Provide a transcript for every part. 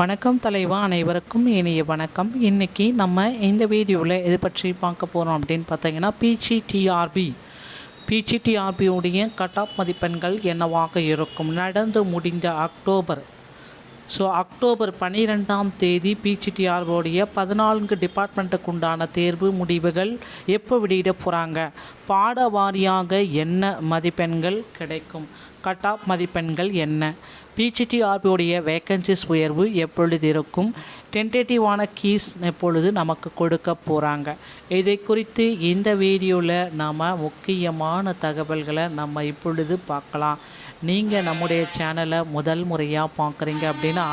வணக்கம் தலைவா அனைவருக்கும் இனிய வணக்கம். இன்றைக்கி நம்ம இந்த வீடியோவில் எது பற்றி பார்க்க போகிறோம் அப்படின்னு பார்த்தீங்கன்னா பிஜிடிஆர்பி பிஜிடிஆர்பியுடைய கட் ஆஃப் மதிப்பெண்கள் என்னவாக இருக்கும்? நடந்து முடிந்த அக்டோபர் ஸோ அக்டோபர் பன்னிரெண்டாம் தேதி பிஜிடிஆர்போடைய பதினான்கு டிபார்ட்மெண்ட்டுக்கு உண்டான தேர்வு முடிவுகள் எப்போ வெளியிட போகிறாங்க பாட வாரியாக என்ன மதிப்பெண்கள் கிடைக்கும்? கட் ஆஃப் மதிப்பெண்கள் என்ன? பிஜிடிஆர்பியுடைய வேக்கன்சிஸ் உயர்வு எப்பொழுது இருக்கும்? டென்டேட்டிவான கீஸ் எப்பொழுது நமக்கு கொடுக்க போகிறாங்க இதை குறித்து இந்த வீடியோவில் நாம் முக்கியமான தகவல்களை நம்ம இப்பொழுது பார்க்கலாம். நீங்கள் நம்முடைய சேனலை முதல் முறையாக பார்க்குறீங்க அப்படின்னா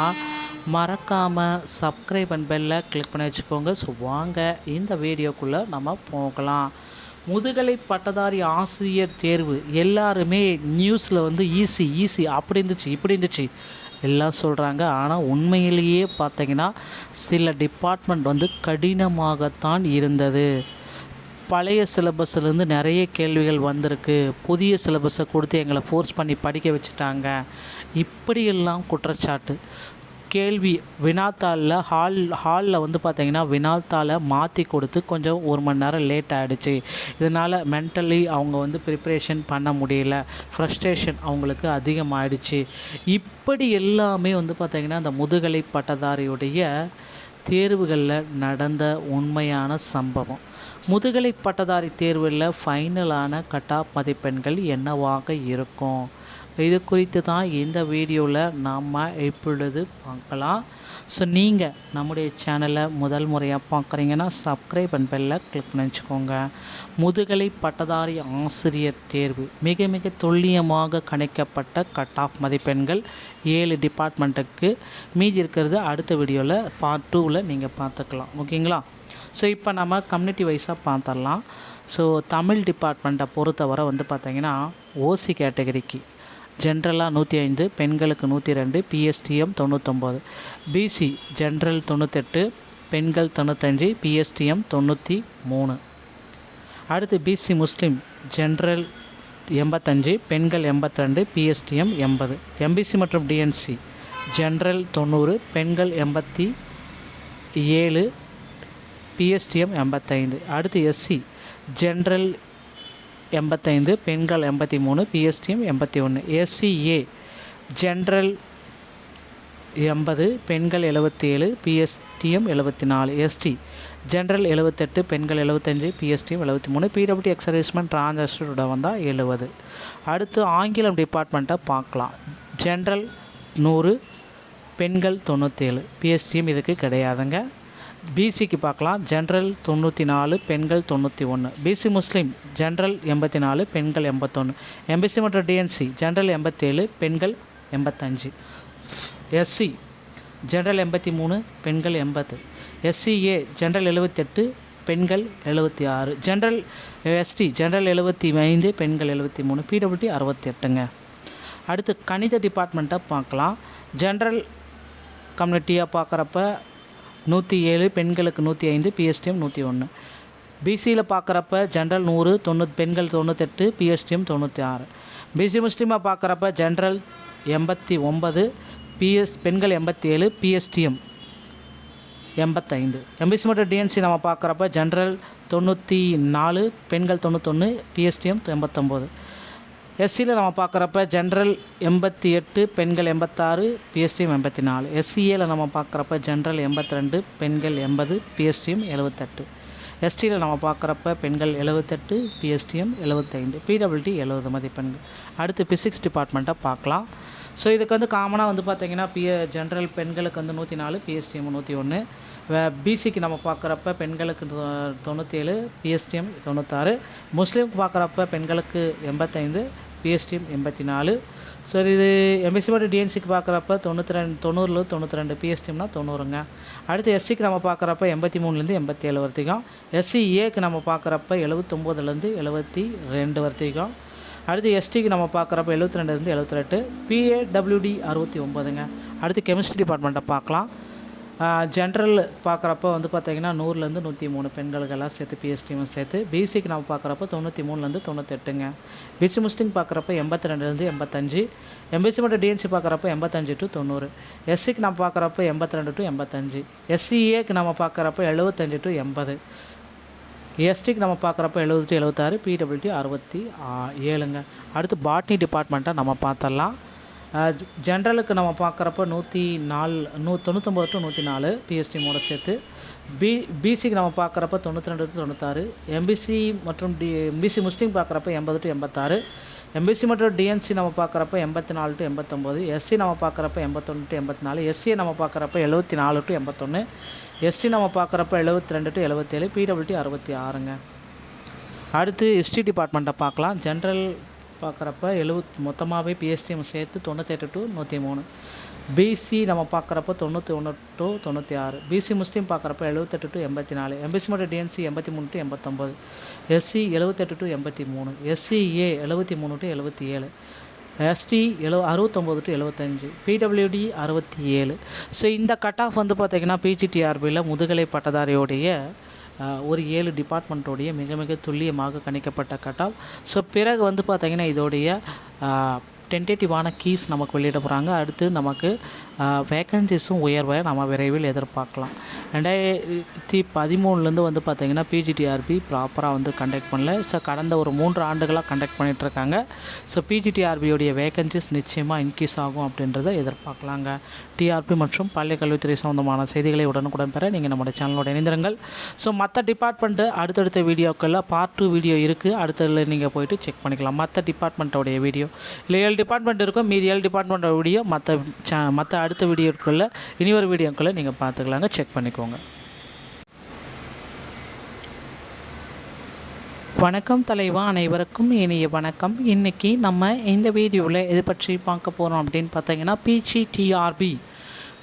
மறக்காமல் சப்ஸ்கிரைப் அண்ட் பெல்லை கிளிக் பண்ணி வச்சுக்கோங்க. ஸோ வாங்க இந்த வீடியோக்குள்ளே நம்ம போகலாம். முதுகலை பட்டதாரி ஆசிரியர் தேர்வு. எல்லாருமே நியூஸில் வந்து ஈஸி ஈஸி அப்படி இருந்துச்சு இப்படி இருந்துச்சு. எல்லாம் சொல்கிறாங்க ஆனால் உண்மையிலேயே பார்த்தீங்கன்னா சில டிபார்ட்மெண்ட் வந்து கடினமாகத்தான் இருந்தது. பழைய சிலபஸ்லேருந்து நிறைய கேள்விகள் வந்திருக்கு. புதிய சிலபஸை கொடுத்து எங்களை ஃபோர்ஸ் பண்ணி படிக்க வச்சுட்டாங்க. இப்படியெல்லாம் குற்றச்சாட்டு. கேள்வி வினாத்தாளில் ஹால் ஹாலில் வந்து பார்த்தீங்கன்னா வினாத்தாளை மாற்றி கொடுத்து கொஞ்சம் ஒரு மணி நேரம் லேட் ஆகிடுச்சு இதனால் மென்டலி அவங்க வந்து ப்ரிப்ரேஷன் பண்ண முடியல. ஃப்ரஸ்ட்ரேஷன் அவங்களுக்கு அதிகமாகிடுச்சு இப்படி எல்லாமே வந்து பார்த்திங்கன்னா அந்த முதுகலை பட்டதாரியுடைய தேர்வுகளில் நடந்த உண்மையான சம்பவம். முதுகலை பட்டதாரி தேர்வில் ஃபைனலான கட்டாப் மதிப்பெண்கள் என்னவாக இருக்கும்? இது குறித்து தான் இந்த வீடியோவில் நாம் இப்பொழுது பார்க்கலாம். ஸோ நீங்கள் நம்முடைய சேனலை முதல் முறையாக பார்க்குறீங்கன்னா சப்ஸ்கிரைப் அண்ட் பெல்லை கிளிக் பண்ணி வச்சுக்கோங்க. முதுகலை பட்டதாரி ஆசிரியர் தேர்வு மிக மிக துல்லியமாக கணிக்கப்பட்ட கட் ஆஃப் மதிப்பெண்கள் ஏழு டிபார்ட்மெண்ட்டுக்கு மீதி இருக்கிறது அடுத்த வீடியோவில் பார்ட் டூவில் நீங்கள் பார்த்துக்கலாம். ஓகேங்களா ஸோ இப்போ நம்ம கம்யூனிட்டி வைஸாக பார்த்துடலாம். ஸோ தமிழ் டிபார்ட்மெண்ட்டை பொறுத்தவரை வந்து பார்த்திங்கன்னா ஓசி கேட்டகரிக்கு ஜென்ரலாக நூற்றி ஐந்து பெண்களுக்கு நூற்றி ரெண்டு பிஎஸ்டிஎம் தொண்ணூத்தொம்பது பிசி ஜென்ரல் தொண்ணூத்தெட்டு பெண்கள் தொண்ணூத்தஞ்சு பிஎஸ்டிஎம் தொண்ணூற்றி மூணு. அடுத்து பிசி முஸ்லீம் ஜென்ரல் எண்பத்தஞ்சு பெண்கள் எண்பத்தி ரெண்டு பிஎஸ்டிஎம் எண்பது. எம்பிசி மற்றும் டிஎன்சி ஜென்ரல் தொண்ணூறு பெண்கள் எண்பத்தி ஏழு பிஎஸ்டிஎம் எண்பத்தைந்து. அடுத்து எஸ்சி ஜென்ரல் எண்பத்தைந்து பெண்கள் எண்பத்தி மூணு பிஎஸ்டிஎம் எண்பத்தி ஒன்று எஸ்சிஏ ஜென்ரல் எண்பது பெண்கள் எழுபத்தி ஏழு பிஎஸ்டிஎம் எழுபத்தி நாலு எஸ்டி ஜென்ரல் எழுபத்தெட்டு பெண்கள் எழுபத்தஞ்சு பிஎஸ்டிஎம் எழுபத்தி மூணு பிடபிள்யூ எக்ஸர்வீஸ்மெண்ட் டிரான்சாக்ஷனோட வந்தால் எழுபது அடுத்து ஆங்கிலம் டிபார்ட்மெண்ட்டை பார்க்கலாம். ஜென்ரல் நூறு பெண்கள் தொண்ணூற்றேழு பிஎஸ்டிஎம் இதுக்கு கிடையாதுங்க. பிசிக்கு பார்க்கலாம். ஜென்ரல் தொண்ணூற்றி நாலு பெண்கள் தொண்ணூற்றி ஒன்று பிசி முஸ்லீம் ஜென்ரல் எண்பத்தி நாலு பெண்கள் எண்பத்தொன்று எம்பிசி மற்றும் டிஎன்சி ஜென்ரல் எண்பத்தேழு பெண்கள் எண்பத்தஞ்சு. எஸ்சி ஜென்ரல் எண்பத்தி மூணு பெண்கள் எண்பது. எஸ்சிஏ ஜென்ரல் எழுபத்தெட்டு பெண்கள் எழுபத்தி ஆறு ஜென்ரல் எஸ்டி ஜென்ரல் எழுபத்தி ஐந்து பெண்கள் எழுபத்தி மூணு பிடபிள்யூடி அறுபத்தி எட்டுங்க அடுத்து கணித டிபார்ட்மெண்ட்டை பார்க்கலாம். ஜென்ரல் கம்யூனிட்டியாக பார்க்குறப்ப நூற்றி ஏழு பெண்களுக்கு நூற்றி ஐந்து பிஎஸ்டிஎம் நூற்றி ஒன்று பிசியில் பார்க்குறப்ப ஜென்ரல் நூறு தொண்ணூத் பெண்கள் தொண்ணூத்தெட்டு பிஎஸ்டிஎம் தொண்ணூற்றி ஆறு. பிசி முஸ்லீமாக பார்க்குறப்ப ஜென்ரல் எண்பத்தி ஒன்பது பிஎஸ் பெண்கள் எண்பத்தி ஏழு பிஎஸ்டிஎம் எண்பத்தைந்து எம்பிசி மற்றும் டிஎன்சி நம்ம பார்க்குறப்ப ஜென்ரல் தொண்ணூற்றி நாலு பெண்கள் தொண்ணூத்தொன்று பிஎஸ்டிஎம் எண்பத்தொம்போது. எஸ்சியில் நம்ம பார்க்குறப்ப ஜென்ரல் எண்பத்தி எட்டு பெண்கள் எண்பத்தாறு பிஎஸ்டியும் எண்பத்தி நாலு. எஸ்சிஏல நம்ம பார்க்குறப்ப ஜென்ரல் எண்பத்தி ரெண்டு பெண்கள் எண்பது பிஎஸ்டிஎம் எழுபத்தெட்டு எஸ்டியில் நம்ம பார்க்குறப்ப பெண்கள் எழுபத்தெட்டு பிஎஸ்டிஎம் எழுபத்தைந்து பிடபிள்டி எழுபது மதிப்பெண்கள் அடுத்து பிசிக்ஸ் டிபார்ட்மெண்ட்டை பார்க்கலாம். ஸோ இதுக்கு வந்து காமனாக வந்து பார்த்திங்கன்னா பிஎ ஜென்ரல் பெண்களுக்கு வந்து நூற்றி நாலு பிஎஸ்டிஎம் நூற்றி ஒன்று பிசிக்கு நம்ம பார்க்குறப்ப பெண்களுக்கு தொ- தொண்ணூற்றி ஏழு பிஎஸ்டிஎம் தொண்ணூத்தாறு. முஸ்லீமுக்கு பார்க்குறப்ப பெண்களுக்கு எண்பத்தைந்து பிஎஸ்டிஎம் எண்பத்தி நாலு ஸோ இது எம்பிசி மட்டும் டிஎன்சிக்கு பார்க்குறப்ப தொண்ணூற்றி ரெண்டு தொண்ணூறுல தொண்ணூற்றி ரெண்டு பிஎஸ்டிஎம்னா தொண்ணூறுங்க. அடுத்து எஸ்சிக்கு நம்ம பார்க்குறப்ப எண்பத்தி மூணுலேருந்து எண்பத்தி ஏழு வரைக்கும் எஸ்சி ஏக்கு நம்ம பார்க்குறப்ப எழுபத்தொம்போதுலேருந்து எழுபத்தி ரெண்டு வரைக்கும் அடுத்து எஸ்டிக்கு நம்ம பார்க்குறப்ப எழுபத்தி ரெண்டுலேருந்து எழுபத்தி ரெண்டு பிஏடபிள்யூடி அறுபத்தி ஒம்போதுங்க. அடுத்து கெமிஸ்ட்ரி டிபார்ட்மெண்ட்டை பார்க்கலாம் ஜென்ரல் பார்க்குறப்ப வந்து பார்த்திங்கன்னா நூறுலேருந்து நூற்றி மூணு பெண்களுக்கெல்லாம் சேர்த்து பிஎஸ்டியும் சேர்த்து பிசிக்கு நம்ம பார்க்குறப்ப தொண்ணூற்றி மூணுலேருந்து தொண்ணூத்தெட்டுங்க பிசி முஸ்லிம் பார்க்குறப்ப எண்பத்தி ரெண்டுலேருந்து எண்பத்தஞ்சு எம்பிசி மட்டும் டிஎன்சி பார்க்குறப்ப எண்பத்தஞ்சு டு தொண்ணூறு. எஸ்சிக்கு நம்ம பார்க்குறப்ப எண்பத்தி ரெண்டு டு எண்பத்தஞ்சு எஸ்சிஏக்கு நம்ம பார்க்குறப்ப எழுபத்தஞ்சு டு எண்பது. எஸ்டிக்கு நம்ம பார்க்குறப்ப எழுபது டு எழுபத்தாறு பிடபிள்யூடி அறுபத்தி ஏழுங்க. அடுத்து பாட்னி டிபார்ட்மெண்ட்டை நம்ம பார்த்தலாம் ஜென்ரலுக்கு நம்ம பார்க்குறப்ப நூற்றி நாலு நூ தொண்ணூத்தொம்பது டு நூற்றி நாலு பிஎஸ்டி மூட சேர்த்து. பி பிசிக்கு நம்ம பார்க்குறப்ப தொண்ணூற்றி ரெண்டு டு தொண்ணூத்தாறு எம்பிசி மற்றும் டி எம்பிசி முஸ்லீம் பார்க்குறப்ப எண்பது டு எண்பத்தாறு. எம்பிசி மற்றும் டிஎன்சி நம்ம பார்க்குறப்ப எண்பத்தி நாலு டு எண்பத்தொம்போது எஸ்சி நம்ம பார்க்குறப்ப எண்பத்தொன்று டு எண்பத்தி நாலு எஸ்சியை நம்ம பார்க்குறப்ப எழுபத்தி நாலு டு எண்பத்தொன்று எஸ்டி நம்ம பார்க்குறப்ப எழுபத்தி ரெண்டு டு எழுபத்தேழு பிடபிள்யூடி அறுபத்தி ஆறுங்க. அடுத்து ஹிஸ்ட்ரி டிபார்ட்மெண்ட்டை பார்க்கலாம். ஜென்ரல் பார்க்குறப்ப எழுபத் மொத்தமாகவே பிஎஸ்டிஎம் சேர்த்து தொண்ணூத்தெட்டு டு நூற்றி மூணு பிசி நம்ம பார்க்குறப்ப தொண்ணூற்றி ஒன்று டு தொண்ணூற்றி ஆறு பிசி முஸ்லீம் பார்க்குறப்ப எழுபத்தெட்டு டு எண்பத்தி நாலு எம்பிசி மட்டும் டிஎன்சி எண்பத்தி மூணு டு எண்பத்தொம்போது. எஸ்சி எழுபத்தெட்டு டு எண்பத்தி மூணு எஸ்சிஏ எழுபத்தி மூணு டு எழுபத்தி ஏழு எஸ்டி எழு அறுபத்தொம்போது டு எழுபத்தஞ்சு. பிடபிள்யூடி அறுபத்தி ஏழு ஸோ இந்த கட் ஆஃப் வந்து பார்த்திங்கன்னா பிஜிடிஆர்பியில் முதுகலை பட்டதாரியோடைய ஒரு ஏழு டிபார்ட்மெண்ட்டோடைய மிக மிக துல்லியமாக கணிக்கப்பட்ட கட் ஆஃப் ஸோ பிறகு வந்து பார்த்திங்கன்னா இதோடைய டென்டேட்டிவான கீஸ் நமக்கு வெளியிட போகிறாங்க அடுத்து நமக்கு வேக்கன்சிஸும் உயர்வை நம்ம விரைவில் எதிர்பார்க்கலாம். ரெண்டாயிரத்தி பதிமூணுலேருந்து வந்து பார்த்திங்கன்னா பிஜிடிஆர்பி ப்ராப்பராக வந்து கண்டக்ட் பண்ணல. ஸோ கடந்த ஒரு மூன்று ஆண்டுகளாக கண்டக்ட் பண்ணிகிட்ருக்காங்க ஸோ பிஜிடிஆர்பியோடைய வேகன்சிஸ் நிச்சயமாக இன்க்ரீஸ் ஆகும் அப்படின்றத எதிர்பார்க்கலாங்க. டிஆர்பி மற்றும் பள்ளிக்கல்வித்துறை சம்மந்தமான செய்திகளை உடனுக்குடன் பெற நீங்கள் நம்மளோட சேனலோட இணைந்திருங்கள். ஸோ மற்ற டிபார்ட்மெண்ட்டு அடுத்தடுத்த வீடியோக்களில் பார்ட் டூ வீடியோ இருக்குது அடுத்ததில் நீங்கள் போயிட்டு செக் பண்ணிக்கலாம். மற்ற டிபார்ட்மெண்ட்டோடைய வீடியோ இல்லை ஏழு டிபார்ட்மெண்ட் இருக்கும். மீதி ஏழு டிபார்ட்மெண்ட்டோட வீடியோ மற்ற சே மற்ற அடுத்த வீடியோக்குள்ளே இனி ஒரு வீடியோக்குள்ளே நீங்கள் பார்த்துக்கலாங்க. செக் பண்ணிக்கோங்க. வணக்கம் தலைவா அனைவருக்கும் இனிய வணக்கம். இன்றைக்கி நம்ம இந்த வீடியோவில் எது பற்றி பார்க்க போகிறோம் அப்படின்னு பார்த்தீங்கன்னா பிஜிடிஆர்பி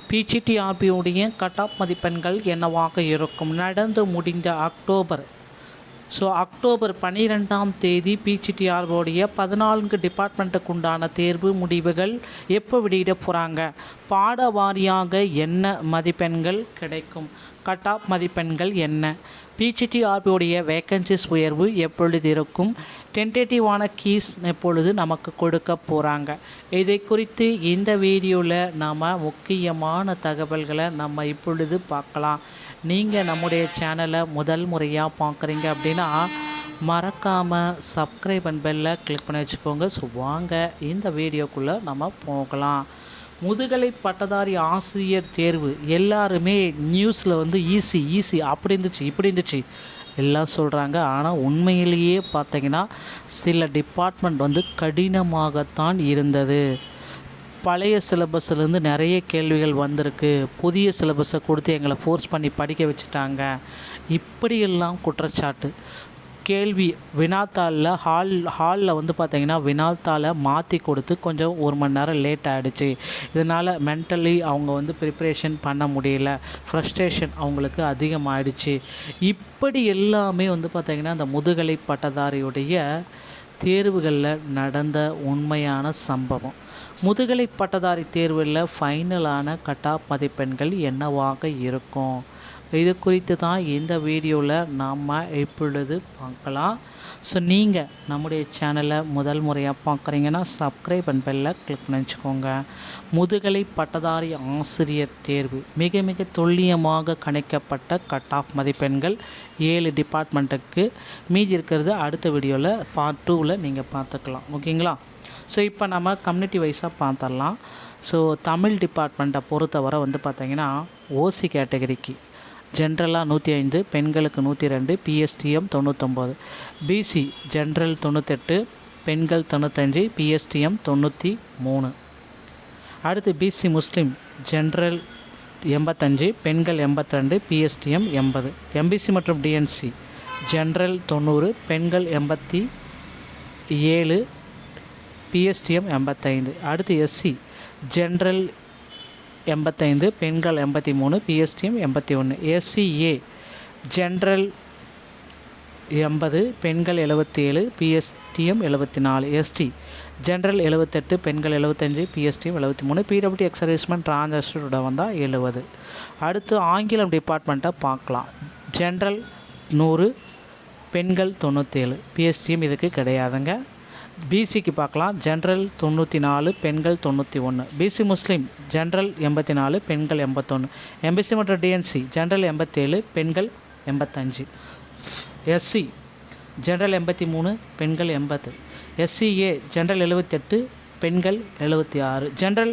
பிஜிடிஆர்பியுடைய கட் ஆஃப் மதிப்பெண்கள் என்னவாக இருக்கும்? நடந்து முடிந்த அக்டோபர் ஸோ அக்டோபர் பன்னிரெண்டாம் தேதி பிஜிடிஆர்போடைய பதினான்கு டிபார்ட்மெண்ட்டுக்கு உண்டான தேர்வு முடிவுகள் எப்போ வெளியிட போகிறாங்க பாட வாரியாக என்ன மதிப்பெண்கள் கிடைக்கும்? கட் ஆஃப் மதிப்பெண்கள் என்ன? பிஜிடிஆர்பியோடைய வேக்கன்சிஸ் உயர்வு எப்பொழுது இருக்கும்? டென்டேட்டிவான கீஸ் எப்பொழுது நமக்கு கொடுக்க போகிறாங்க இதை குறித்து இந்த வீடியோவில் நாம் முக்கியமான தகவல்களை நம்ம இப்பொழுது பார்க்கலாம். நீங்கள் நம்முடைய சேனலை முதல் முறையாக பார்க்குறீங்க அப்படின்னா மறக்காமல் சப்ஸ்கிரைப் அண்ட் பெல்லை கிளிக் பண்ணி வச்சுக்கோங்க. ஸோ வாங்க இந்த வீடியோக்குள்ளே நம்ம போகலாம். முதுகலை பட்டதாரி ஆசிரியர் தேர்வு எல்லாருமே நியூஸில் வந்து ஈஸி ஈஸி அப்படி இருந்துச்சு இப்படி இருந்துச்சு எல்லாம் சொல்கிறாங்க ஆனால் உண்மையிலேயே பார்த்தீங்கன்னா சில டிபார்ட்மெண்ட் வந்து கடினமாகத்தான் இருந்தது. பழைய சிலபஸ்லேருந்து நிறைய கேள்விகள் வந்திருக்கு. புதிய சிலபஸை கொடுத்து எங்களை ஃபோர்ஸ் பண்ணி படிக்க வச்சுட்டாங்க. இப்படியெல்லாம் குற்றச்சாட்டு. கேள்வி வினாத்தாளில் ஹால் ஹாலில் வந்து பார்த்தீங்கன்னா வினாத்தாளை மாற்றி கொடுத்து கொஞ்சம் ஒரு மணி நேரம் லேட் ஆகிடுச்சு இதனால் மென்டலி அவங்க வந்து ப்ரிப்ரேஷன் பண்ண முடியல. ஃப்ரஸ்ட்ரேஷன் அவங்களுக்கு அதிகமாகிடுச்சு இப்படி எல்லாமே வந்து பார்த்திங்கன்னா அந்த முதுகலை பட்டதாரியுடைய தேர்வுகளில் நடந்த உண்மையான சம்பவம். முதுகலை பட்டதாரி தேர்வில் ஃபைனலான கட்டாப் மதிப்பெண்கள் என்னவாக இருக்கும்? இது குறித்து தான் இந்த வீடியோவில் நாம் இப்பொழுது பார்க்கலாம். ஸோ நீங்கள் நம்முடைய சேனலை முதல் முறையாக பார்க்குறீங்கன்னா சப்ஸ்கிரைப் அண்ட் பெல்ல கிளிக் பண்ணி வச்சுக்கோங்க. முதுகலை பட்டதாரி ஆசிரியர் தேர்வு மிக மிக துல்லியமாக கணிக்கப்பட்ட கட் ஆஃப் மதிப்பெண்கள் ஏழு டிபார்ட்மெண்ட்டுக்கு மீதி இருக்கிறது அடுத்த வீடியோவில் பார்ட் டூவில் நீங்கள் பார்த்துக்கலாம். ஓகேங்களா ஸோ இப்போ நம்ம கம்யூனிட்டி வைஸாக பார்த்துடலாம் ஸோ தமிழ் டிபார்ட்மெண்ட்டை பொறுத்தவரை வந்து பார்த்திங்கன்னா ஓசி கேட்டகரிக்கு ஜென்ரலாக நூற்றி ஐந்து பெண்களுக்கு நூற்றி ரெண்டு பிஎஸ்டிஎம் தொண்ணூத்தொம்பது பிசி ஜென்ரல் தொண்ணூத்தெட்டு பெண்கள் தொண்ணூத்தஞ்சு பிஎஸ்டிஎம் தொண்ணூற்றி மூணு. அடுத்து பிசி முஸ்லீம் ஜென்ரல் எண்பத்தஞ்சு பெண்கள் எண்பத்திரெண்டு பிஎஸ்டிஎம் எண்பது. எம்பிசி மற்றும் டிஎன்சி ஜென்ரல் தொண்ணூறு பெண்கள் எண்பத்தி ஏழு பிஎஸ்டிஎம் எண்பத்தைந்து அடுத்து எஸ்சி ஜென்ரல் எண்பத்தைந்து பெண்கள் எண்பத்தி மூணு பிஎஸ்டிஎம் எண்பத்தி ஒன்று எஸ்சிஏ ஜென்ரல் எண்பது பெண்கள் எழுபத்தி ஏழு பிஎஸ்டிஎம் எழுபத்தி நாலு எஸ்டி ஜென்ரல் எழுபத்தெட்டு பெண்கள் எழுபத்தஞ்சு பிஎஸ்டிஎம் எழுபத்தி மூணு. பிடபிள்யூ எக்ஸர்வீஸ்மெண்ட் டிரான்ஸ்டரோட வந்தால் எழுபது அடுத்து ஆங்கிலம் டிபார்ட்மெண்ட்டை பார்க்கலாம். ஜென்ரல் நூறு பெண்கள் தொண்ணூற்றேழு பிஎஸ்டிஎம் இதுக்கு கிடையாதுங்க. பிசிக்கு பார்க்கலாம். ஜென்ரல் தொண்ணூற்றி நாலு பெண்கள் தொண்ணூற்றி ஒன்று பிசி முஸ்லீம் ஜென்ரல் எண்பத்தி நாலு பெண்கள் எண்பத்தொன்று எம்பிசி மற்றும் டிஎன்சி ஜென்ரல் எண்பத்தேழு பெண்கள் எண்பத்தஞ்சு. எஸ்சி ஜென்ரல் எண்பத்தி மூணு பெண்கள் எண்பது. எஸ்சிஏ ஜென்ரல் எழுபத்தெட்டு பெண்கள் எழுபத்தி ஆறு ஜென்ரல்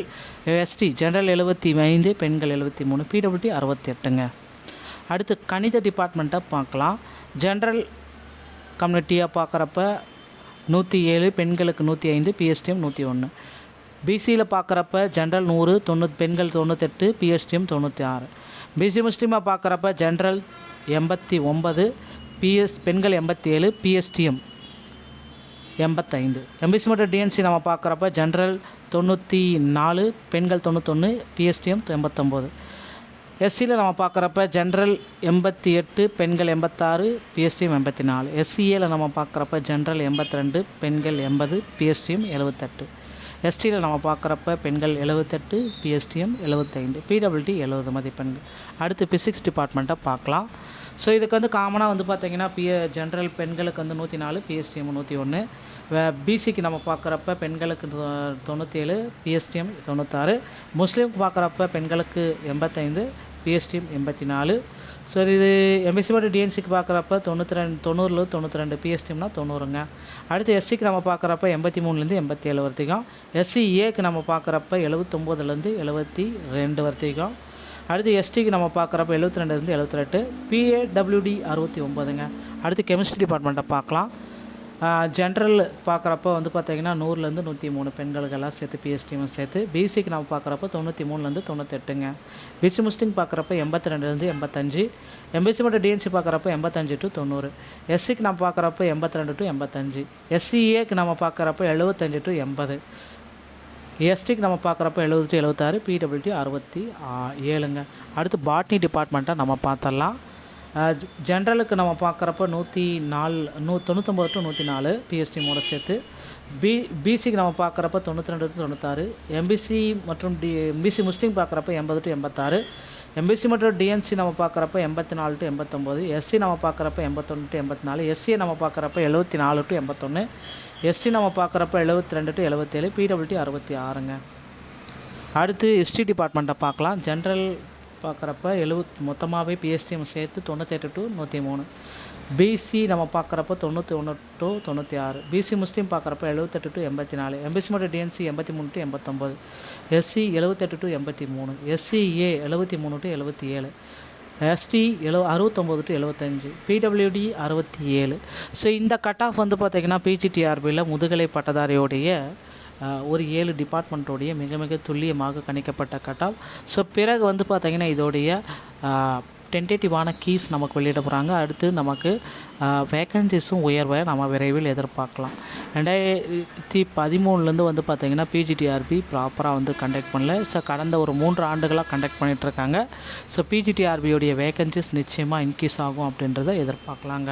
எஸ்டி ஜென்ரல் எழுபத்தி ஐந்து பெண்கள் எழுபத்தி மூணு பிடபிள்யூடி அறுபத்தி எட்டுங்க அடுத்து கணித டிபார்ட்மெண்ட்டை பார்க்கலாம். ஜென்ரல் கம்யூனிட்டியாக பார்க்குறப்ப நூற்றி ஏழு பெண்களுக்கு நூற்றி ஐந்து பிஎஸ்டிஎம் நூற்றி ஒன்று பிசியில் பார்க்குறப்ப ஜென்ரல் நூறு தொண்ணூத் பெண்கள் தொண்ணூத்தெட்டு பிஎஸ்டிஎம் தொண்ணூற்றி ஆறு பிசி முஸ்லீமாக பார்க்குறப்ப ஜென்ரல் எண்பத்தி ஒன்பது பிஎஸ் பெண்கள் எண்பத்தி ஏழு பிஎஸ்டிஎம் எண்பத்தைந்து எம்பிசி மற்றும் டிஎன்சி நம்ம பார்க்குறப்ப ஜென்ரல் தொண்ணூற்றி நாலு பெண்கள் தொண்ணூத்தொன்று பிஎஸ்டிஎம் எண்பத்தொம்போது. எஸ்சியில் நம்ம பார்க்குறப்ப ஜென்ரல் எண்பத்தி எட்டு பெண்கள் எண்பத்தாறு பிஎஸ்டியும் எண்பத்தி நாலு. எஸ்சிஏல நம்ம பார்க்குறப்ப ஜென்ரல் எண்பத்தி ரெண்டு பெண்கள் எண்பது பிஎஸ்டிஎம் எழுபத்தெட்டு எஸ்டியில் நம்ம பார்க்குறப்ப பெண்கள் எழுபத்தெட்டு பிஎஸ்டிஎம் எழுபத்தைந்து பிடபிள்டி எழுபது மதிப்பெண்கள். அடுத்து பிசிக்ஸ் டிபார்ட்மெண்ட்டை பார்க்கலாம். ஸோ இதுக்கு வந்து காமனாக வந்து பார்த்திங்கன்னா பிஏ ஜென்ரல் பெண்களுக்கு வந்து நூற்றி நாலு பிஎஸ்டிஎம் நூற்றி ஒன்று பிசிக்கு நம்ம பார்க்குறப்ப பெண்களுக்கு தொ- தொண்ணூற்றேழு பிஎஸ்டிஎம் தொண்ணூத்தாறு. முஸ்லீம்க்கு பார்க்குறப்ப பெண்களுக்கு எண்பத்தைந்து பிஎஸ்டிஎம் எண்பத்தி நாலு. ஸோ இது எம்பிசி மட்டும் டிஎன்சிக்கு பார்க்குறப்ப தொண்ணூற்றி ரெண்டு தொண்ணூறில் தொண்ணூற்றி ரெண்டு பிஎஸ்டிஎம்னா தொண்ணூறுங்க. அடுத்து எஸ்சிக்கு நம்ம பார்க்குறப்ப எண்பத்தி மூணுலேருந்து எண்பத்தி ஏழு வரைக்கும் எஸ்சி ஏக்கு நம்ம பார்க்குறப்ப எழுபத்தொம்போதுலேருந்து எழுபத்தி ரெண்டு வரைக்கும் அடுத்து எஸ்டிக்கு நம்ம பார்க்குறப்ப எழுபத்தி ரெண்டுலேருந்து எழுபத்தி ரெண்டு பிஏடபிள்யூடி அறுபத்தி ஒம்பதுங்க. அடுத்து கெமிஸ்ட்ரி டிபார்ட்மெண்ட்டை பார்க்கலாம் ஜென்ரல் பார்க்குறப்ப வந்து பார்த்தீங்கன்னா நூறுலேருந்து நூற்றி மூணு பெண்களுக்கெல்லாம் சேர்த்து பிஎஸ்டியும் சேர்த்து பிசிக்கு நம்ம பார்க்குறப்ப தொண்ணூற்றி மூணுலேருந்து தொண்ணூத்தெட்டுங்க பிசி முஸ்லிம் பார்க்குறப்ப எண்பத்தி ரெண்டுலேருந்து எண்பத்தஞ்சு எம்பிசி மற்றும் டிஎன்சி பார்க்குறப்ப எண்பத்தஞ்சு டு தொண்ணூறு. எஸ்சிக்கு நம்ம பார்க்குறப்ப எண்பத்தி ரெண்டு டு எண்பத்தஞ்சு எஸ்சிஏக்கு நம்ம பார்க்குறப்ப எழுபத்தஞ்சு டு எண்பது. எஸ்டிக்கு நம்ம பார்க்குறப்ப எழுபது டு எழுபத்தாறு பிடபிள்யூடி அறுபத்தி ஏழுங்க. அடுத்து பாட்னி டிபார்ட்மெண்ட்டாக நம்ம பார்த்தலாம் ஜென்ரலுக்கு நம்ம பார்க்குறப்ப நூற்றி நாலு நூ தொண்ணூத்தொம்பது டு நூற்றி நாலு பிஎஸ்டி மூட சேர்த்து. பி பிசிக்கு நம்ம பார்க்குறப்ப தொண்ணூற்றி ரெண்டு டு தொண்ணூத்தாறு. எம்பிசி மற்றும் டி எம்பிசி முஸ்லீம் பார்க்குறப்ப எண்பது டு எண்பத்தாறு. எம்பிசி மற்றும் டிஎன்சி நம்ம பார்க்குறப்ப எண்பத்தி நாலு டு எண்பத்தொம்போது. எஸ்சி நம்ம பார்க்குறப்ப எண்பத்தொன்று டு எண்பத்தி நாலு எஸ்சியை நம்ம பார்க்குறப்ப எழுபத்தி நாலு டு எண்பத்தொன்று எஸ்டி நம்ம பார்க்குறப்ப எழுபத்தி ரெண்டு டு எழுபத்தேழு பிடபிள்யூடி அறுபத்தி ஆறுங்க. அடுத்து ஹிஸ்ட்ரி டிபார்ட்மெண்ட்டை பார்க்கலாம். ஜென்ரல் பார்க்குறப்ப எழுபத் மொத்தமாகவே பிஎஸ்டிஎம் சேர்த்து தொண்ணூத்தெட்டு டு நூற்றி மூணு பிசி நம்ம பார்க்குறப்ப தொண்ணூற்றி ஒன்று டு தொண்ணூற்றி ஆறு பிசி முஸ்லீம் பார்க்குறப்ப எழுபத்தெட்டு டு எண்பத்தி நாலு எம்பிசி மற்றும் டிஎன்சி எண்பத்தி மூணு டு எண்பத்தொம்போது. எஸ்சி எழுபத்தெட்டு டு எண்பத்தி மூணு எஸ்சிஏ எழுபத்தி மூணு டு எழுபத்தி ஏழு எஸ்டி எழு அறுபத்தொம்போது டு எழுபத்தஞ்சு பிடபிள்யூடி அறுபத்தி ஏழு ஸோ இந்த கட் ஆஃப் வந்து பார்த்திங்கன்னா பிஜிடிஆர்பியில் முதுகலை பட்டதாரியோடைய ஒரு ஏழு டிபார்ட்மெண்ட்டோடைய மிக மிக துல்லியமாக கணிக்கப்பட்ட கட் ஆஃப் ஸோ பிறகு வந்து பார்த்திங்கன்னா இதோடைய டென்டேட்டிவான கீஸ் நமக்கு வெளியிட போகிறாங்க அடுத்து நமக்கு வேக்கன்சிஸும் உயர்வை நம்ம விரைவில் எதிர்பார்க்கலாம். ரெண்டாயிரத்தி பதிமூணுலேருந்து வந்து பார்த்திங்கன்னா பிஜிடிஆர்பி ப்ராப்பராக வந்து கண்டக்ட் பண்ணல. ஸோ கடந்த ஒரு மூன்று ஆண்டுகளாக கண்டக்ட் பண்ணிகிட்ருக்காங்க ஸோ பிஜிடிஆர்பியோடைய வேகன்சிஸ் நிச்சயமாக இன்க்ரீஸ் ஆகும் அப்படின்றத எதிர்பார்க்கலாங்க.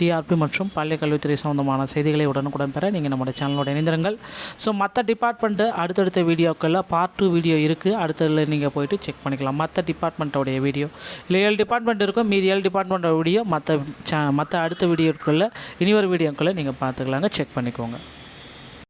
டிஆர்பி மற்றும் பள்ளிக்கல்வித்துறை சம்மந்தமான செய்திகளை உடனுக்குடன் பெற நீங்கள் நம்முடைய சேனலோட இணைந்திருங்கள். ஸோ மற்ற டிபார்ட்மெண்ட்டு அடுத்தடுத்த வீடியோக்களில் பார்ட் டூ வீடியோ இருக்குது அடுத்ததில் நீங்கள் போயிட்டு செக் பண்ணிக்கலாம். மற்ற டிபார்ட்மெண்ட்டோடைய வீடியோ இல்லை ஏழு டிபார்ட்மெண்ட் இருக்கும். மீதி ஏழு டிபார்ட்மெண்ட்டோட வீடியோ மற்ற சே மற்ற அடுத்த வீடியோக்குள்ளே இனி ஒரு வீடியோக்குள்ளே நீங்கள் பார்த்துக்கலாங்க. செக் பண்ணிக்கோங்க.